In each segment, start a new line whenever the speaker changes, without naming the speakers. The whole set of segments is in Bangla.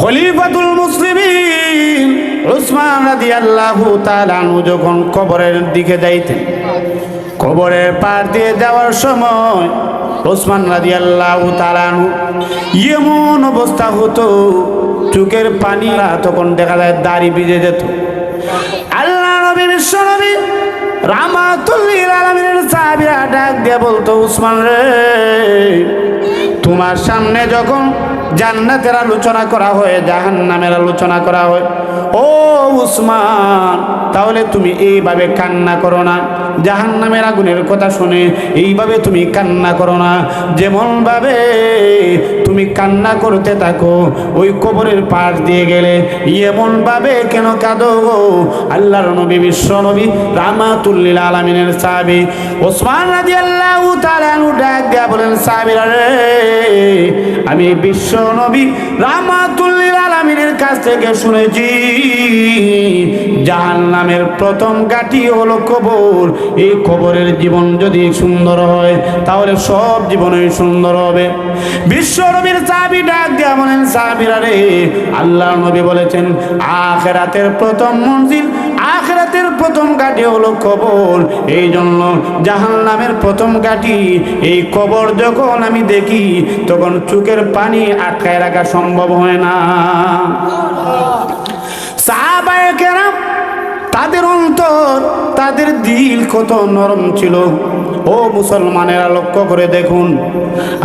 খলিফাতুল মুসলিমিন উসমান রাদিয়াল্লাহু তাআলা যখন কবরের দিকে যাইতেন, কবরের পার দিয়ে যাওয়ার সময় ওসমান রাদিয়াল্লাহু তাআলা এমন অবস্থা হতো, চোখের পানি তখন দেখা যায় দাড়ি ভিজে যেত। আল্লাহ নবী বিশ্ব নবী রামাতুল্লিল আলমিনের সাহাবিরা ডাক দিয়ে বলতো, উসমান রে, তোমার সামনে যখন জান্নাতের আলোচনা করা হয়, জাহান্নামের আলোচনা করা হয়। ও উসমান, তাহলে তুমি এইভাবে কান্না করো না। জাহান্নামের আগুনের কথা শুনে এইভাবে তুমি কান্না করো না। যেমনভাবে তুমি কান্না করতে থাকো, ওই কবরের পাশ দিয়ে গেলে এমন ভাবে কেন কাঁদো গো? আল্লাহর নবী, বিশ্ব নবী রামাতুল্লিল আলমিনের সাহাবি। ওসমান রাজি আল্লাহ ডাক দিয়া বলেন, সাহাবিরা রে আমি বিশ্ব নবী রামাতুল্লিল আলমিনের কাছ থেকে শুনেছি জাহান নামের প্রথম গাটি হলো কবর। এই কবরের জীবন যদি সুন্দর হয়, তাহলে সব জীবনই সুন্দর হবে। বিশ্ব নবীর চাবি ডাক দিয়া বলেন, সাহাবিরা রে আল্লাহ নবী বলেছেন, আখেরাতের প্রথম মঞ্জিল আখেরাতের প্রথম গাটি হলো কবর। এই জন্য জাহান নামের প্রথম গাটি এই কবর যখন আমি দেখি, তখন চোখের পানি আটকায় রাখা সম্ভব হয় না। তাদের অন্তর, তাদের দিল কত নরম ছিল। ও মুসলমানেরা লক্ষ্য করে দেখুন,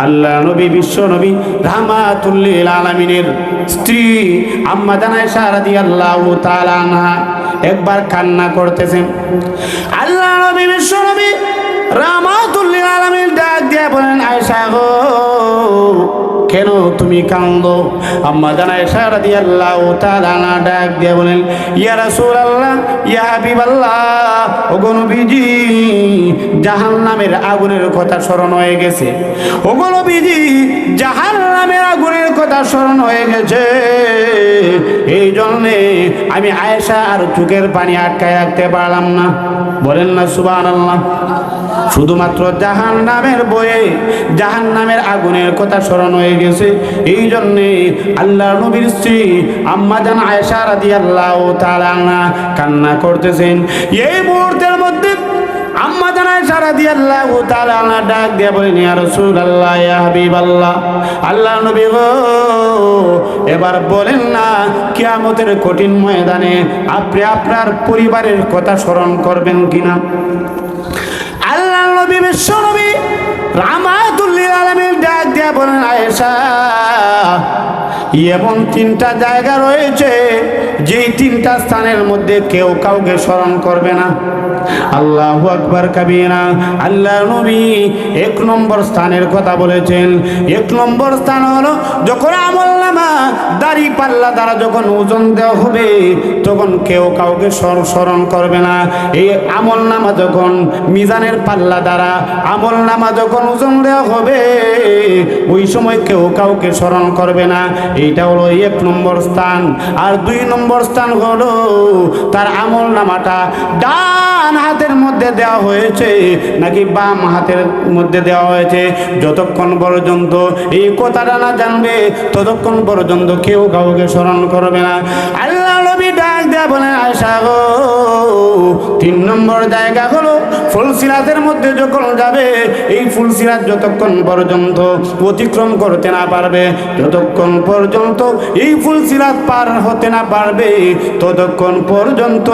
আল্লাহ নবী, বিশ্ব নবী রাহমাতুল্লিল আলামিনের স্ত্রী আম্মা জানায় সারাদি আল্লাহ তালানহা একবার কান্না করতেছেন আল্লাহ নবী বিশ্ব নবী রাহমাতুল্লিল আলামিন ডাক দিয়ে বলেন আয়সা গো কেন তুমি কান্দো আম্মা জানায় সারা দিয়ে আল্লাহ তালা ডাক দিয়ে বলেন, ইয়া রাসূল আল্লাহ ইয়া হাবিব আল্লাহ ও গনবিজি জাহান নামের আগুনের কথা স্মরণ হয়ে গেছে। ও গনবিজি জাহান নামের আগুনের কথা স্মরণ হয়ে গেছে। এই জন্যে আমি আয়েশা আর চোখের পানি আটকায় রাখতে পারলাম না। বলেন না সুবান আল্লাহ শুধুমাত্র জাহান নামের বয়ে জাহান নামের আগুনের কথা স্মরণ হয়ে গেছে। এই জন্যে আল্লাহ নবীর স্ত্রী আম্মা জান আয়সা রাদি আল্লাহ তালা কান্না করতেছেন। এই মুহূর্তের মধ্যে আম্মা জানায় সারা দিয়ে আল্লাহ তাআলা ডাক দিয়ে বলেন, ইয়া রাসূলুল্লাহ, ইয়া হাবিবাল্লাহ, আল্লাহ নবী গো, এবার বলেন না, কিয়ামতের কঠিন ময়দানে আপনি আপনার পরিবারের কথা স্মরণ করবেন কিনা? আল্লাহ নবী, বিশ্ব নবী রামাতুল্লিল আলমীর ডাক দিয়া বলেন, আয়েশা এমন তিনটা জায়গা রয়েছে, যেই তিনটা স্থানের মধ্যে কেউ কাউকে স্মরণ করবে না। আল্লাহ আকবর কাবিনা আল্লাহ নবী এক নম্বর স্থানের কথা বলেছেন। এক নম্বর স্থান হলো, যখন আমল নামা, দাড়ি পাল্লা দ্বারা যখন ওজন দেওয়া হবে, তখন কেউ কাউকে স্মর- স্মরণ করবে না। এই আমল নামা যখন মিজানের পাল্লা দ্বারা আমল নামা যখন ওজন দেওয়া হবে, ওই সময় কেউ কাউকে স্মরণ করবে না। এইটা হলো এক নম্বর স্থান, আর দুই নম্বর স্থান হলো তার আমল নামাটা ডান হাতের মধ্যে দেওয়া হয়েছে, নাকি বাম হাতের মধ্যে দেওয়া হয়েছে, যতক্ষণ পর্যন্ত এই কথাটা না জানবে, ততক্ষণ পর্যন্ত কেউ কাউকে স্মরণ করবে না। আল্লাহ নবী ডাক দেয়া বলেন আয়সা গো। তিন নম্বর জায়গা হলো ফুলসিরাতের মধ্যে যখন যাবে, এই ফুলসিরাত যতক্ষণ পর্যন্ত অতিক্রম করতে না পারবে, যতক্ষণ পর্যন্ত এই ফুলসিরাত পার হতে না পারবে, ততক্ষণ পর্যন্ত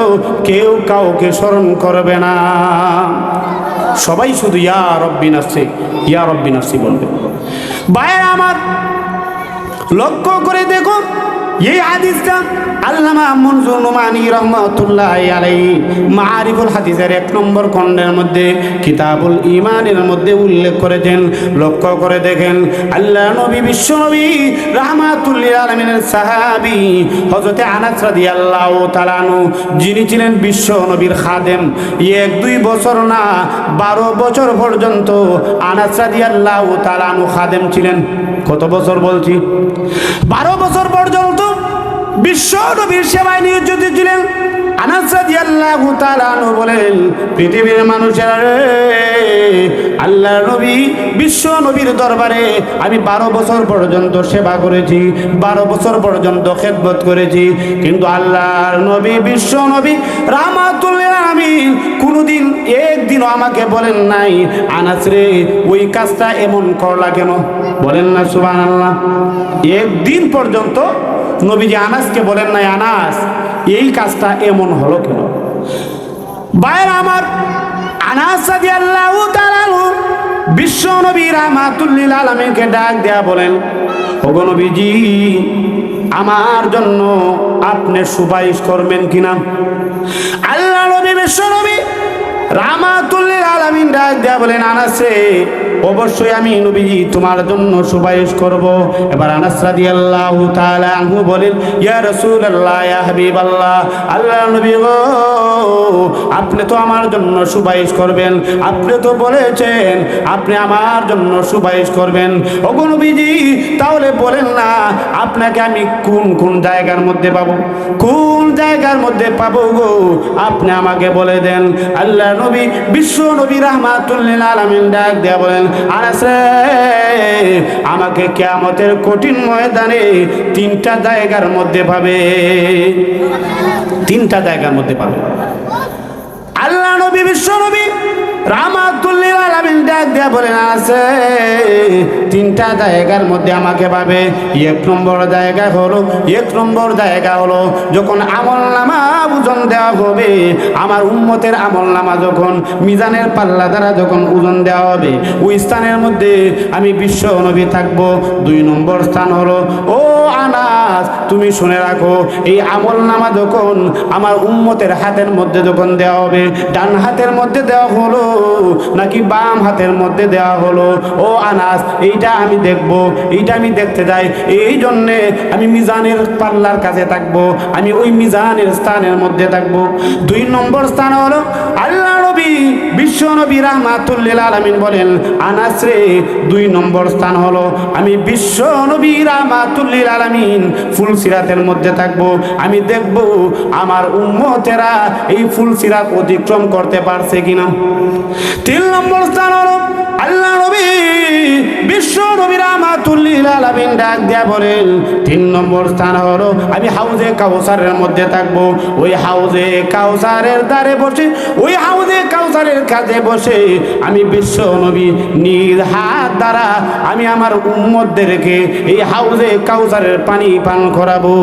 কেউ কাউকে স্মরণ করবে না। সবাই শুধু ইয়া রব্বি নাসি ইয়া রব্বি নাসি বলবে। বাইরে আমার লক্ষ্য করে দেখুন, এই হাদিসটা আল্লামা মনজুর নুমানি রহমতুল্লাহ আলাই মারিফুল হাদিসের এক নম্বর খণ্ডের মধ্যে কিতাবুল ইমানের মধ্যে উল্লেখ করেছেন, লক্ষ্য করে দেখেন, আল্লাহ নবী, বিশ্ব নবী রহমাতুল্লিল আলমিনের সাহাবি হজরতে আনাস রাদিয়াল্লাহু তাআলাহু যিনি ছিলেন বিশ্ব নবীর খাদেম। এক, দুই বছর না, বারো বছর পর্যন্ত আনাস রাদিয়াল্লাহু তালানু খাদেম ছিলেন। কত বছর বলছি? বারো বছর পর্যন্ত বিশ্ব নবীর সেবায় নিয়োজিত ছিলেন। পৃথিবীর নবী দরবারে আমি বারো বছর পর্যন্ত সেবা করেছি, বারো বছর পর্যন্ত খেদমত করেছি। কিন্তু আল্লাহর নবী, বিশ্ব নবী আমি কোনোদিন একদিনও আমাকে বলেন নাই, আনাস রে, ওই কাজটা এমন করলা কেন? বলেন না সুবান আল্লাহ একদিন পর্যন্ত নবীজি আনাসকে বলেন নাই, আনাস, এই কাজটা এমন হলো কেন? বাইর আমার, আনাস আনহু বিশ্ব নবী রাহমাতুল্লিল আলামিনকে ডাক দেয়া বলেন নবীজি, আমার জন্য আপনি সুপারিশ করবেন কিনা? আল্লাহ বিশ্ব নবী রামাতুল্লিল আলামিন ডাক দেয়া বলেন আনাসে অবশ্যই আমি নবীজি তোমার জন্য সুপারিশ করব। এবার আনাস রাদিয়াল্লাহু তাআলা আনহু বলেন, ইয়া রাসূলুল্লাহ, ইয়া হাবিবাল্লাহ, আল্লাহ নবী গো, আপনি তো আমার জন্য সুপারিশ করবেন। আপনি তো বলেছেন আপনি আমার জন্য সুপারিশ করবেন। ওগো নবীজি, তাহলে বলেন না, আপনাকে আমি কোন কোন জায়গার মধ্যে পাবো? কোন জায়গার মধ্যে পাবো গো? আপনি আমাকে বলে দেন। আল্লাহ নবী, বিশ্ব নবী রহমাতুল্লিল আলামিন ডাক দেয়া বলেন আমাকে কেয়ামতের কঠিন ময়দানে তিনটা জায়গার মধ্যে পাবে। তিনটা জায়গার মধ্যে পাবে। আল্লাহ নবী, বিশ্ব নবী আমাকে পাবে। এক হলো, এক নম্বর জায়গা হলো যখন আমল নামা হবে আমার উম্মতের আমল নামা যখন, মিজানের পাল্লা দ্বারা যখন ওজন দেওয়া হবে, ওই স্থানের মধ্যে আমি বিশ্ব নবী থাকব। দুই নম্বর স্থান হলো, ও আনাস, তুমি শুনে রাখো, এই আমল নামা যখন আমার উম্মতের হাতের মধ্যে যখন দেওয়া হবে, ডান হাতের মধ্যে দেওয়া হলো, নাকি বাম হাতের মধ্যে দেওয়া হলো? ও আনাস, এইটা আমি দেখব, এইটা আমি দেখতে যাই। এই জন্যে আমি মিজানের পাল্লার কাছে থাকব, আমি ওই মিজানের স্থানের মধ্যে থাকব। দুই নম্বর স্থান হলো আল্লাহ নবী, বিশ্ব নবী রাহমাতুল্লিল আলামিন বলেন, আনাস রে, দুই নম্বর স্থান হলো, আমি বিশ্ব নবী রাহমাতুল্লিল আলামিন, ফুল সিরাতের মধ্যে থাকব। আমি দেখব আমার উম্মতেরা এই ফুল সিরাত অতিক্রম করতে পারছে কিনা। তিন নম্বর স্থান হলো আল্লাহ নবী বিশ্ব নবী রাহমাতুল্লিল আলামিন ডাক দেয়া বলেন তিন নম্বর স্থান হলো আমি হাউজে কাউসারের মধ্যে থাকব। ওই হাউজে কাউসারের দ্বারে বসে ওই হাউজে কাউসারের কাজে বসে আমি বিশ্ব নবী নিজ হাত দ্বারা আমি আমার উম্মতদেরকে এই হাউজে কাউসারের পানি পান করাবো।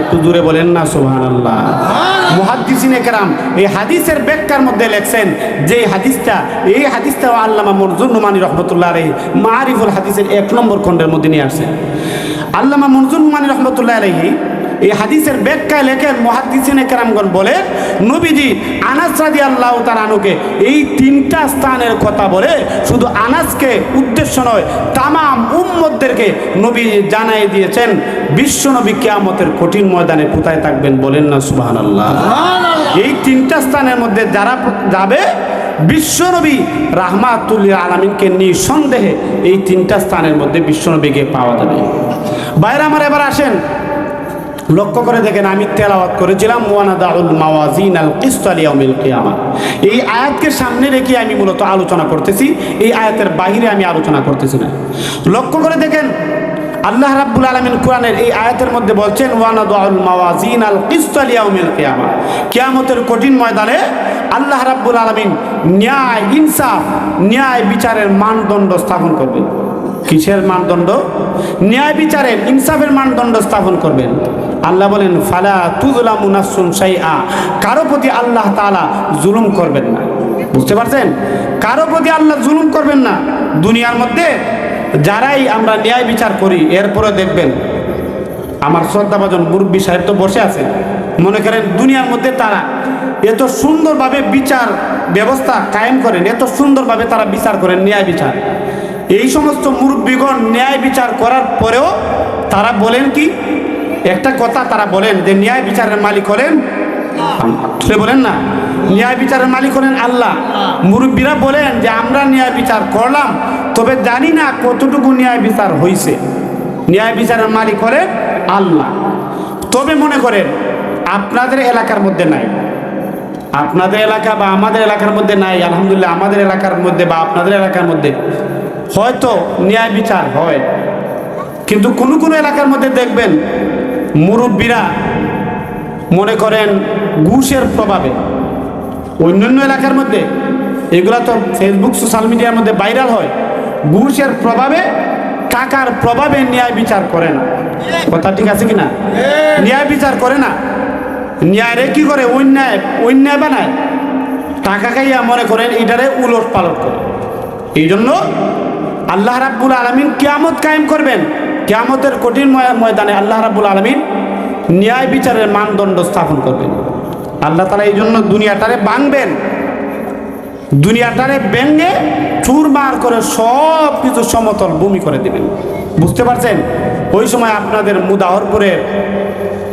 একটু দূরে বলেন না সুবহান আল্লাহ মুহাদ্দিসিনে কেরাম এই হাদিসের ব্যাখ্যার মধ্যে লেখছেন যে হাদিসটা এই হাদিসটা আল্লামা মনজুর নুমানি রহমতুল্লাহ আলাই মারিফুল হাদিসের এক নম্বর খণ্ডের মধ্যে নিয়ে আসছেন আল্লামা মনজুর নুমানি রহমতুল্লাহ আলাইহি এই হাদিসের ব্যাখ্যায় লেখেন মহাদিসিনে কেরামগণ বলে নবীজি আনাস রাদি আল্লাহ তার আনুকে এই তিনটা স্থানের কথা বলে শুধু আনাসকে উদ্দেশ্য নয় তামাম উম্মদদেরকে নবী জানাই দিয়েছেন বিশ্ব নবী কেয়ামতের কঠিন ময়দানে কোথায় থাকবেন বলেন না সুবাহান আল্লাহ এই তিনটা স্থানের মধ্যে যারা যাবে বিশ্বনবী রাহমাতুল্লিল আলমিনকে নিঃসন্দেহে এই তিনটা স্থানের মধ্যে বিশ্বনবীকে পাওয়া যাবে। বাইরে আমার এবার আসেন। লক্ষ্য করে দেখেন, আমি তেলাওয়াত করেছিলাম ওয়ানাদাউল মাওয়াজিন আল কিসত আলিয়াউমিল কিয়ামা। এই আয়াতকে সামনে রেখে আমি মূলত আলোচনা করতেছি, এই আয়াতের বাইরে আমি আলোচনা করতেছি না। লক্ষ্য করে দেখেন, আল্লাহ রাব্বুল আলামিন কোরআনের এই আয়াতের মধ্যে বলছেন ওয়ানাদাউল মাওয়াজিন আল কিসত আলিয়াউমিল কিয়ামা। কিয়ামতের কঠিন ময়দানে আল্লাহ রাব্বুল আলামিন ন্যায় ইনসাফ, ন্যায় বিচারের মানদণ্ড স্থাপন করবেন। কিসের মানদণ্ড? ন্যায় বিচারের, ইনসাফের মানদণ্ড স্থাপন করবেন। আল্লাহ বলেন, ফালা তুজলা মুনাসুন সাই আ কারও প্রতি আল্লাহ তাআলা জুলুম করবেন না। বুঝতে পারছেন? কারও প্রতি আল্লাহ জুলুম করবেন না। দুনিয়ার মধ্যে যারাই আমরা ন্যায় বিচার করি, এরপরে দেখবেন আমার শ্রদ্ধাভাজন মুরব্বী সাহেব তো বসে আছে মনে করেন দুনিয়ার মধ্যে তারা এত সুন্দরভাবে বিচার ব্যবস্থা কায়েম করেন, এত সুন্দরভাবে তারা বিচার করেন, ন্যায় বিচার। এই সমস্ত মুরব্বীগণ ন্যায় বিচার করার পরেও তারা বলেন কি? একটা কথা তারা বলেন যে, ন্যায় বিচারের মালিক হলেন সে বলেন না? ন্যায় বিচারের মালিক হলেন আল্লাহ। মুরব্বীরা বলেন যে, আমরা ন্যায় বিচার করলাম, তবে জানি না কতটুকু ন্যায় বিচার হয়েছে ন্যায় বিচারের মালিক হলেন আল্লাহ। তবে মনে করেন, আপনাদের এলাকার মধ্যে নাই। আপনাদের এলাকা বা আমাদের এলাকার মধ্যে নাই আলহামদুলিল্লাহ আমাদের এলাকার মধ্যে বা আপনাদের এলাকার মধ্যে। হয়তো ন্যায় বিচার হয় কিন্তু কোনো কোনো এলাকার মধ্যে দেখবেন মুরব্বীরা মনে করেন ঘুষের প্রভাবে। অন্যান্য এলাকার মধ্যে এগুলা তো ফেসবুক সোশ্যাল মিডিয়ার মধ্যে ভাইরাল হয় ঘুষের প্রভাবে টাকার প্রভাবে ন্যায় বিচার করে না। কথা ঠিক আছে কিনা? ন্যায় বিচার করে না। ন্যায়রে কি করে? অন্যায় অন্যায় বানায়। টাকা খাইয়া মনে করেন এটারে উলট পালট করে। এই জন্য আল্লাহ রাব্বুল আলমিন কেয়ামত কায়েম করবেন। কেয়ামতের কঠিন ময়- ময়দানে আল্লাহ রাব্বুল আলমিন ন্যায় বিচারের মানদণ্ড স্থাপন করবেন। আল্লাহ তালা এই জন্য দুনিয়াটারে বানবেন দুনিয়াটারে ব্যঙ্গে চুরমার করে সব কিছু সমতল ভূমি করে দেবেন। বুঝতে পারছেন? ওই সময় আপনাদের মুদাহরপুরের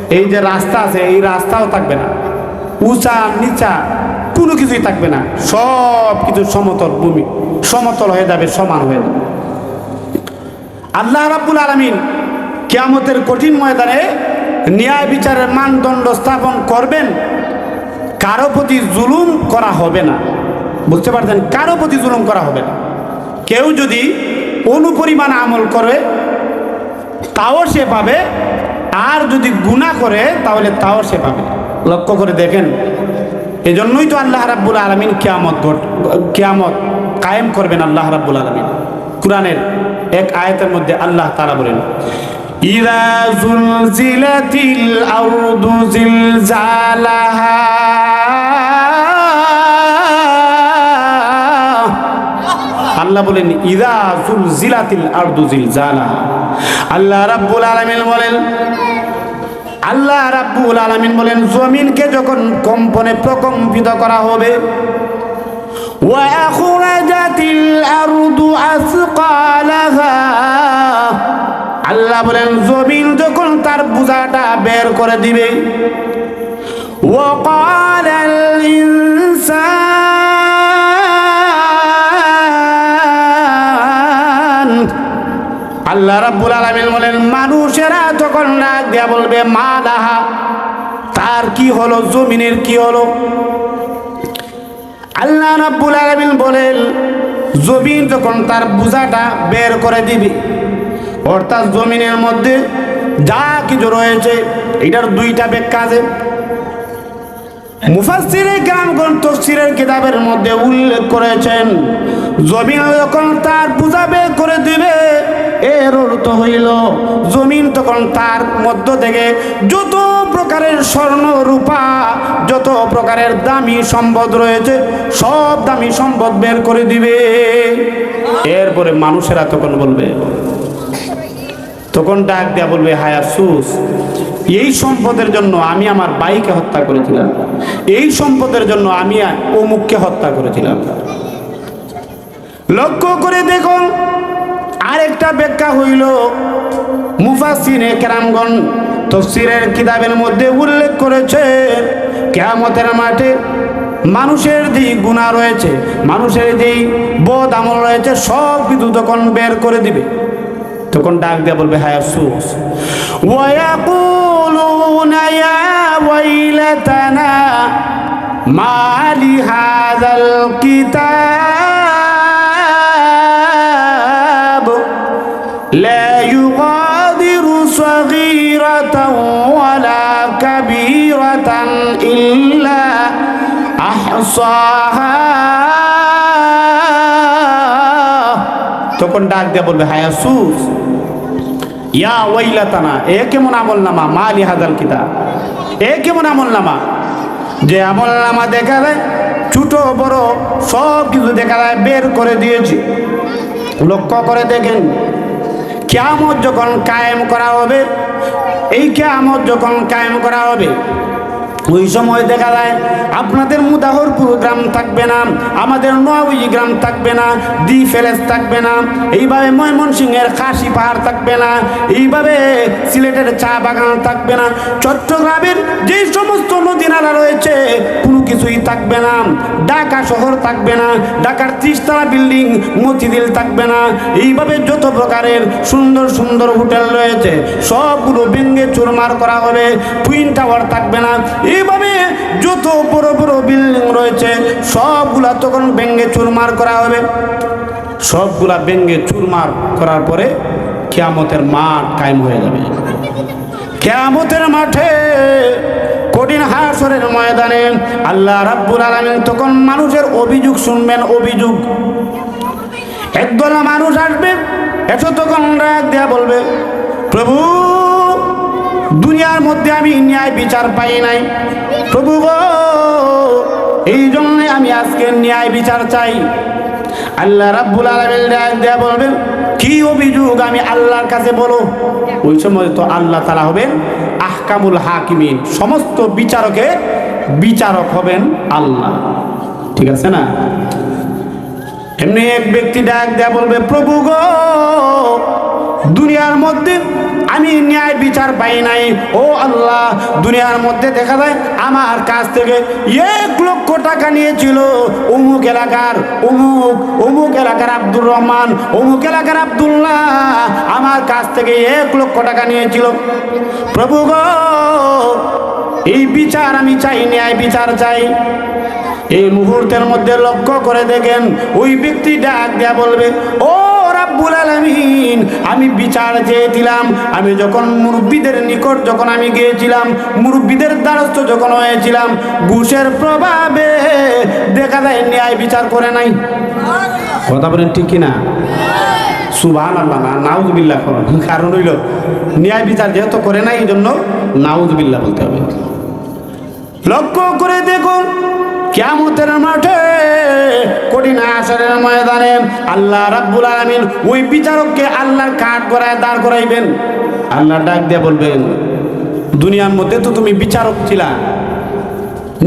এই যে রাস্তা আছে, এই রাস্তাও থাকবে না। উঁচা, নিচা, কোনো কিছুই থাকবে না। সব কিছু সমতল ভূমি। সমতল হয়ে যাবে, সমান হয়ে যাবে। আল্লাহ রাব্বুল আলমিন কিয়ামতের কঠিন ময়দানে ন্যায় বিচারের মানদণ্ড স্থাপন করবেন। কারও প্রতি জুলুম করা হবে না। বুঝতে পারছেন? কারও প্রতি জুলুম করা হবে না। কেউ যদি অনুপরিমাণ আমল করে, তাও সে পাবে আর যদি গুণা করে, তাহলে তাও সে পাবে। লক্ষ্য করে দেখেন, এজন্যই তো আল্লাহ রাব্বুল আলমিন কিয়ামত ঘট, কিয়ামত কায়েম করবেন আল্লাহ রাব্বুল আলমিন। কোরআনের এক আয়তের মধ্যে আল্লাহ তারা বলেন ইরা জুলজিলাতিল আরদু জিলজালাহা। আল্লাহ বলেন জিলাতিল আল্লাহ রাব্বুল আলামিন বলেন, আল্লাহ রাব্বুল আলামিন বলেন, জমিনকে যখন কম্পনে প্রকম্পিত করা হবে ওয়াখরাজাতিল আরদু আসকালাহা। আল্লাহ বলেন, জমিন যখন তার বোঝাটা বের করে দিবে ওয়াকালাল ইনসান। আল্লাহ রাব্বুল আলামিন বলেন, মানুষেরা তখন ডাক দিয়া বলবে, মা লাহা, তার কি হলো? জমিনের কি হলো? আল্লাহ রাব্বুল আলামিন বলেন, জমিন যখন তার বোঝাটা বের করে দিবে, অর্থাৎ জমিনের মধ্যে যা কিছু রয়েছে, এটার দুইটা ব্যাখ্যা আছে। মুফাসসিরে গ্রামগণ কিতাবের মধ্যে উল্লেখ করেছেন, জমিন যখন তার বোঝা বের করে দিবে এর অর্থ হইল, জমিন তখন তার মধ্য থেকে যত প্রকারের স্বর্ণ রূপা, যত প্রকারের দামি সম্পদ রয়েছে, সব দামি সম্পদ বের করে দিবে। এরপরে মানুষেরা তখন বলবে, তখন ডাক দেয়া বলবে, হায় আফসুস, এই সম্পদের জন্য আমি আমার বাইকে হত্যা করেছিলাম। এই সম্পদের জন্য আমি অমুককে হত্যা করেছিলাম। লক্ষ্য করে দেখুন আরেকটা ব্যাখ্যা হইল মুফাসিনে কেরামগণ তফসিরের কিতাবের মধ্যে উল্লেখ করেছে, কেয়ামতের মাঠে মানুষের যে গুণা রয়েছে, মানুষের যেই বোধ আমল রয়েছে, সব কিছু তখন বের করে দিবে। তখন ডাক দিয়ে বলবে, হায় আফসুস। মালি হাজাল কিতাব। তখন ডাক দিয়ে বলবে, হায় আফসুস। ইয়া ওয়াইলাতানা, এ কেমন আমল নামা? মা আলি হাজাল কিতাব। এ কেমন আমল নামা? যে আমল নামা দেখা যায় ছোট, বড়, সব কিছু দেখা যায় বের করে দিয়েছি। লক্ষ্য করে দেখেন, কেয়ামত যখন কায়েম করা হবে, এই কেয়ামত যখন কায়েম করা হবে ওই সময় দেখা যায়, আপনাদের মুদাহরপুর গ্রাম থাকবে না, আমাদের নোয়াউই গ্রাম থাকবে না দি ফেরেস থাকবে না, এইভাবে ময়মনসিংহের খাসি পাহাড় থাকবে না, এইভাবে সিলেটের চা বাগান থাকবে না, চট্টগ্রামের যে সমস্ত নদী নালা রয়েছে, কোনো কিছুই থাকবে না, ঢাকা শহর থাকবে না, ঢাকার ত্রিশতলা বিল্ডিং মতিদিল থাকবে না, এইভাবে যত প্রকারের সুন্দর সুন্দর হোটেল রয়েছে, সবগুলো ভেঙ্গে চুরমার করা হবে টুইন টাওয়ার থাকবে না এইভাবে যত বড় বড় বিল্ডিং রয়েছে, সবগুলা তখন ভেঙ্গে চুরমার করা হবে। সবগুলা ভেঙ্গে চুরমার করার পরে কেয়ামতের মাঠ কায়েম হয়ে যাবে। কেয়ামতের মাঠে কঠিন হাসরের ময়দানে আল্লাহ রাব্বুল আলামিন তখন মানুষের অভিযোগ শুনবেন, অভিযোগ। একদল মানুষ আসবে, এসো তখন রাগ দেয়া বলবে, প্রভু দুনিয়ার মধ্যে আমি ন্যায় বিচার পাই নাই। প্রভু গো, এই জন্যে আমি আজকে ন্যায় বিচার চাই। আল্লাহ রাব্বুল আলামিন দেয়া বলবেন, কি অভিযোগ আমি আল্লাহর কাছে বলো? ওই সময় তো আল্লাহ তালা হবেন আহকামুল হাকিমিন, সমস্ত বিচারকে বিচারক হবেন আল্লাহ। ঠিক আছে না? এমনি এক ব্যক্তি ডাক দেয়া বলবে, প্রভু গো, দুনিয়ার মধ্যে ন্যায় বিচার পাই নাই। ও আল্লাহ, দুনিয়ার মধ্যে দেখা যায় আমার কাছ থেকে এক লক্ষ টাকা নিয়েছিল। অমুক এলাকার অমুক অমুক এলাকার আব্দুর রহমান, অমুক এলাকার আব্দুল্লাহ আমার কাছ থেকে এক লক্ষ টাকা নিয়েছিল। প্রভু গো, এই বিচার আমি চাই, ন্যায় বিচার চাই। এই মুহূর্তের মধ্যে লক্ষ্য করে দেখেন, ওই ব্যক্তি ডাক দেয়া বলবে, ও রাব্বুল আলামিন। আমি বিচার চেয়েছিলাম, আমি যখন মুরব্বীদের নিকট যখন আমি গিয়েছিলাম, মুরব্বীদের দ্বারস্থ যখন হয়েছিলাম, ঘুষের প্রভাবে দেখা যায় ন্যায় বিচার করে নাই। কথা বলেন ঠিক কিনা? সুবাহ আল্লাহ না, নাউজবিল্লাহ করুন কারণ হইল, ন্যায় বিচার যেহেতু করে নাই, এই জন্য নাউজবিল্লাহ বলতে হবে। লক্ষ্য করে দেখুন কেমতের মাঠে কঠিন আসারের ময়দানে আল্লাহ রাব্বুল আলামিন ওই বিচারককে আল্লাহর কাঠ করায় দাঁড় করাইবেন। আল্লাহ ডাক দিয়ে বলবেন দুনিয়ার মধ্যে তো তুমি বিচারক ছিলা।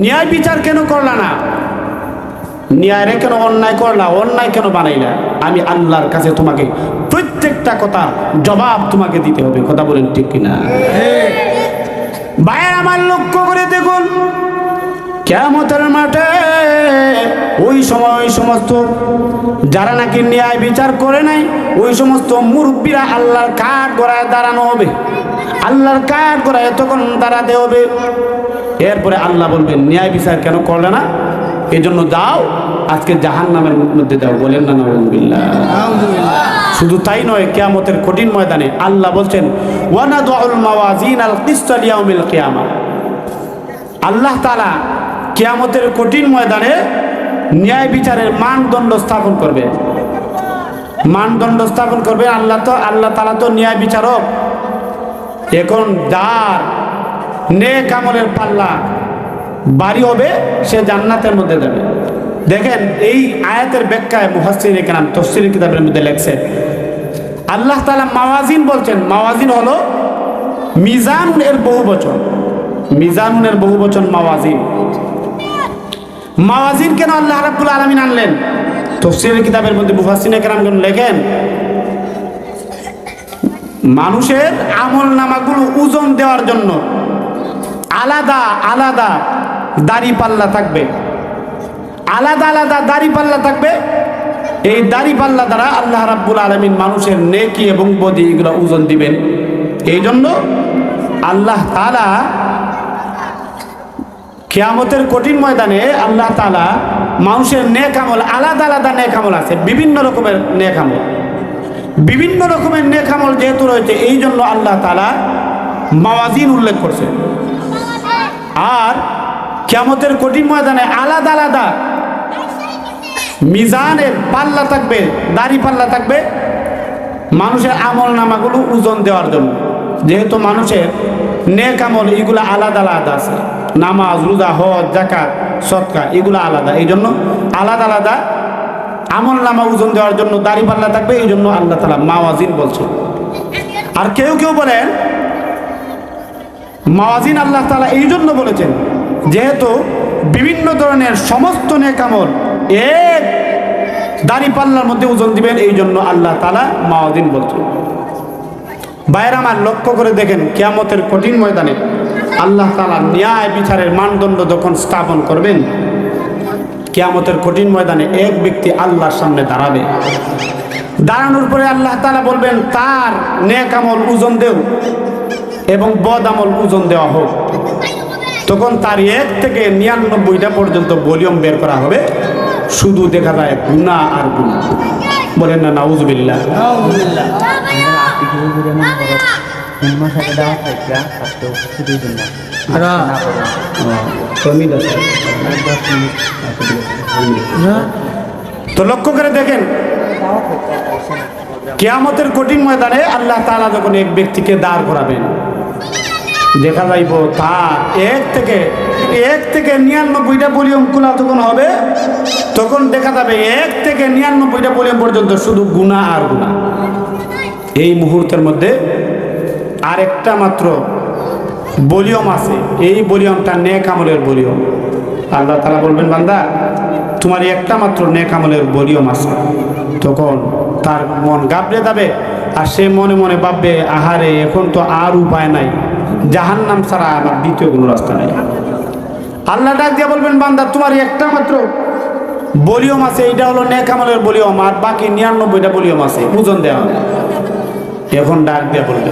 ন্যায় বিচার কেন করলা না? ন্যায় কেন অন্যায় করলা? অন্যায় কেন বানাইলা? আমি আল্লাহর কাছে তোমাকে প্রত্যেকটা কথা জবাব তোমাকে দিতে হবে। কথা বলেন ঠিক কিনা? ভাইয়ের আমার লক্ষ্য করে দেখুন কেমতের মাঠে ওই সময় ওই সমস্ত যারা নাকি ন্যায় বিচার করে নাই ওই সমস্ত মুরব্বীরা আল্লাহর কাঠ গড়ায় দাঁড়ানো হবে। আল্লাহর কাঠ গড়ায় তখন দাঁড়াতে হবে। এরপরে আল্লাহ বলবেন ন্যায় বিচার কেন করলে না? এই জন্য দাও আজকে জাহান নামের মধ্যে দাও। বলেন না নবুল্লাহ শুধু তাই নয় কেয়ামতের কঠিন ময়দানে আল্লাহ বলছেন ওয়ানা দল মাওয়াজিন আল কিস্তালিয়াউমিল কিয়ামা। আল্লাহ তালা কেয়ামতের কঠিন ময়দানে ন্যায় বিচারের মানদণ্ড স্থাপন করবে। মানদণ্ড স্থাপন করবে আল্লাহ তো, আল্লাহ তালা তো ন্যায় বিচারক। এখন যার নে কামলের পাল্লা বাড়ি হবে, সে জান্নাতের মধ্যে দেবে দেখেন, এই আয়াতের ব্যাখ্যায় মুহাসির কেনাম তফসির কিতাবের মধ্যে লেখছে, আল্লাহ তালা মাওয়াজিন বলছেন, মাওয়াজিন হলো মিজান এর বহু বচন মিজানুনের বহু বচন মাওয়াজিন। মাওয়াজিন কেন আল্লাহ রাব্বুল আলামিন আনলেন? তফসিরের কিতাবের মধ্যে মুফাসসিনে কেরামগণ লেখেন, মানুষের আমল নামাগুলো ওজন দেওয়ার জন্য আলাদা আলাদা দাড়ি পাল্লা থাকবে। আলাদা আলাদা দাড়ি পাল্লা থাকবে। এই দাড়ি পাল্লা দ্বারা আল্লাহ রাব্বুল আলমিন মানুষের নেকি এবং বদি এগুলো ওজন দিবেন। এই জন্য আল্লাহ তালা কেয়ামতের কঠিন ময়দানে আল্লাহ তালা মানুষের নেক আমল, আলাদা আলাদা নেক আমল আছে, বিভিন্ন রকমের নেক আমল। বিভিন্ন রকমের নেক আমল যেহেতু রয়েছে, এই জন্য আল্লাহ তালা মাওয়াজিন উল্লেখ করছে। আর কেয়ামতের কঠিন ময়দানে আলাদা আলাদা মিজানের পাল্লা থাকবে, দাড়ি পাল্লা থাকবে মানুষের আমল নামাগুলো ওজন দেওয়ার জন্য। যেহেতু মানুষের নেক আমল, এগুলো আলাদা আলাদা আছে। নামাজ, রোজা, হজ জাকাত সৎকা, এগুলো আলাদা। এই জন্য আলাদা আলাদা আমল নামা ওজন দেওয়ার জন্য দাড়ি পাল্লা থাকবে, এই জন্য আল্লাহ তালা মাওয়াজিন বলছে আর কেউ কেউ বলেন, মাওয়াজিন আল্লাহ তালা এই জন্য বলেছেন, যেহেতু বিভিন্ন ধরনের সমস্ত নেকামল এক দাড়ি পাল্লার মধ্যে ওজন দিবেন, এই জন্য আল্লাহ তালা মাওয়াজিন বলছেন। বাইরে আমার লক্ষ্য করে দেখেন কেয়ামতের কঠিন ময়দানে আল্লাহ তালা ন্যায় বিচারের মানদণ্ড যখন স্থাপন করবেন, কেয়ামতের কঠিন ময়দানে এক ব্যক্তি আল্লাহর সামনে দাঁড়াবে। দাঁড়ানোর পরে আল্লাহ তালা বলবেন, তার নেক আমল ওজন দেও এবং বদ আমল ওজন দেওয়া হোক। তখন তার এক থেকে নিরানব্বইটা পর্যন্ত ভলিউম বের করা হবে। শুধু দেখা যায় গুণা আর গুণা বলেন না নাউজবিল্লা তো লক্ষ্য করে দেখেন, কেয়ামতের কঠিন ময়দানে আল্লাহ তালা যখন এক ব্যক্তিকে দাঁড় করাবেন, দেখা যাইব তা এক থেকে এক থেকে নিরানব্বইটা ভলিউম খোলা তখন হবে, তখন দেখা যাবে এক থেকে নিরানব্বইটা ভলিউম পর্যন্ত শুধু গুণা আর গুণা এই মুহূর্তের মধ্যে আরেকটা মাত্র ভলিউম আছে। এই ভলিউমটা নেক আমলের ভলিউম আল্লাহ তালা বলবেন, বান্দা, তোমার একটা মাত্র নেক আমলের ভলিউম আছে। তখন তার মন গাবড়ে যাবে আর সে মনে মনে ভাববে, আহারে, এখন তো আর উপায় নাই। জাহান নাম ছাড়া আমার দ্বিতীয় কোনো রাস্তা নাই। আল্লাহ ডাক দিয়ে বলবেন, বান্দা, তোমার একটা মাত্র বলিয়ম আছে। এইটা হলো নেক আমলের বলিয়ম আর বাকি নিরানব্বইটা বলিয়ম আছে। ওজন দেওয়া। এখন ডাক দিয়ে বলবে।